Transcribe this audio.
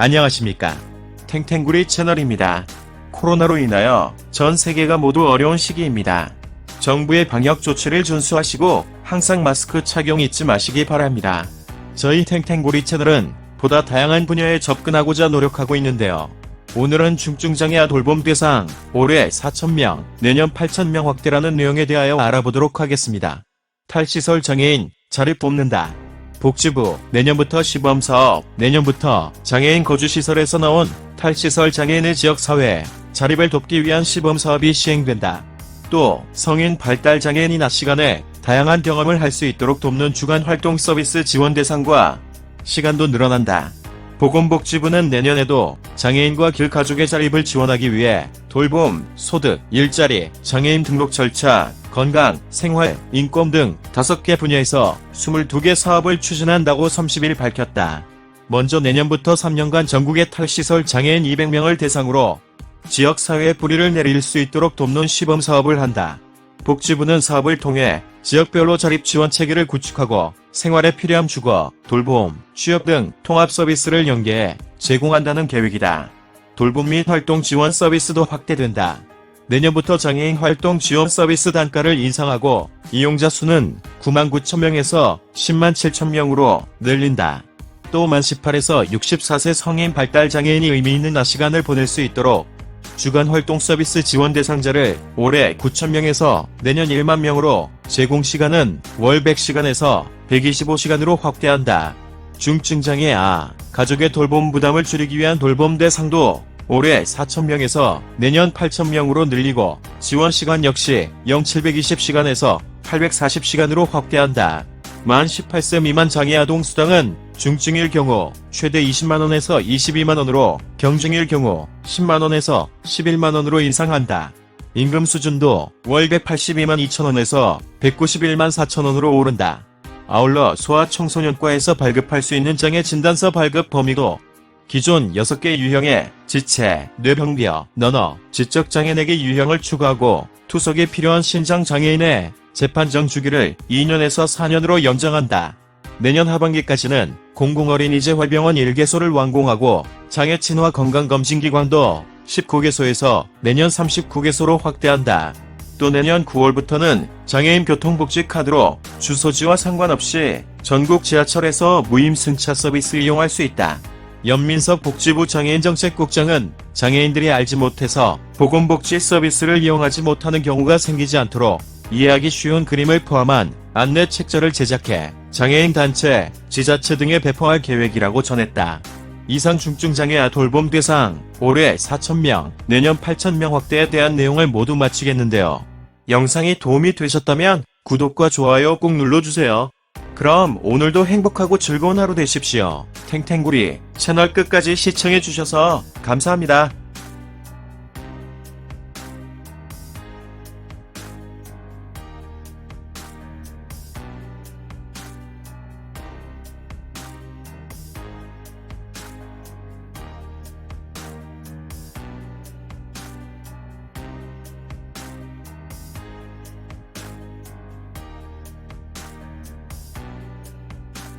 안녕하십니까. 탱탱구리 채널입니다. 코로나로 인하여 전 세계가 모두 어려운 시기입니다. 정부의 방역 조치를 준수하시고 항상 마스크 착용 잊지 마시기 바랍니다. 저희 탱탱구리 채널은 보다 다양한 분야에 접근하고자 노력하고 있는데요. 오늘은 중증장애 돌봄 대상 올해 4,000명, 내년 8,000명 확대라는 내용에 대하여 알아보도록 하겠습니다. 탈시설 장애인 자리 뽑는다. 복지부 내년부터 시범 사업 내년부터 장애인 거주 시설에서 나온 탈시설 장애인의 지역 사회 자립을 돕기 위한 시범 사업이 시행된다. 또 성인 발달 장애인이 낮 시간에 다양한 경험을 할 수 있도록 돕는 주간 활동 서비스 지원 대상과 시간도 늘어난다. 보건복지부는 내년에도 장애인과 길가족의 자립을 지원하기 위해 돌봄, 소득, 일자리, 장애인 등록 절차, 건강, 생활, 인권 등 5개 분야에서 22개 사업을 추진한다고 30일 밝혔다. 먼저 내년부터 3년간 전국의 탈시설 장애인 200명을 대상으로 지역사회에 뿌리를 내릴 수 있도록 돕는 시범 사업을 한다. 복지부는 사업을 통해 지역별로 자립 지원 체계를 구축하고 생활에 필요한 주거, 돌봄, 취업 등 통합 서비스를 연계해 제공한다는 계획이다. 돌봄 및 활동 지원 서비스도 확대된다. 내년부터 장애인 활동 지원 서비스 단가를 인상하고 이용자 수는 9만 9천 명에서 10만 7천 명으로 늘린다. 또 만 18에서 64세 성인 발달 장애인이 의미 있는 낮 시간을 보낼 수 있도록 주간 활동 서비스 지원 대상자를 올해 9,000명에서 내년 1만 명으로 제공 시간은 월 100시간에서 125시간으로 확대한다. 중증장애 아, 가족의 돌봄 부담을 줄이기 위한 돌봄 대상도 올해 4,000명에서 내년 8,000명으로 늘리고 지원 시간 역시 0720시간에서 840시간으로 확대한다. 만 18세 미만 장애 아동 수당은 중증일 경우 최대 20만원에서 22만원으로 경증일 경우 10만원에서 11만원으로 인상한다. 임금 수준도 월 182만 2천원에서 191만 4천원으로 오른다. 아울러 소아청소년과에서 발급할 수 있는 장애 진단서 발급 범위도 기존 6개 유형의 지체, 뇌병비어, 너너, 지적장애 4개 유형을 추가하고 투석이 필요한 신장장애인의 재판정 주기를 2년에서 4년으로 연장한다. 내년 하반기까지는 공공어린이재 활병원 1개소를 완공하고 장애 친화 건강검진기관도 19개소에서 내년 39개소로 확대한다. 또 내년 9월부터는 장애인 교통복지 카드로 주소지와 상관없이 전국 지하철에서 무임 승차 서비스 이용할 수 있다. 연민석 복지부 장애인정책국장은 장애인들이 알지 못해서 보건복지 서비스를 이용하지 못하는 경우가 생기지 않도록 이해하기 쉬운 그림을 포함한 안내 책자를 제작해 장애인 단체, 지자체 등에 배포할 계획이라고 전했다. 이상 중증장애 돌봄 대상 올해 4,000명, 내년 8,000명 확대에 대한 내용을 모두 마치겠는데요. 영상이 도움이 되셨다면 구독과 좋아요 꼭 눌러주세요. 그럼 오늘도 행복하고 즐거운 하루 되십시오. 탱탱구리 채널 끝까지 시청해주셔서 감사합니다.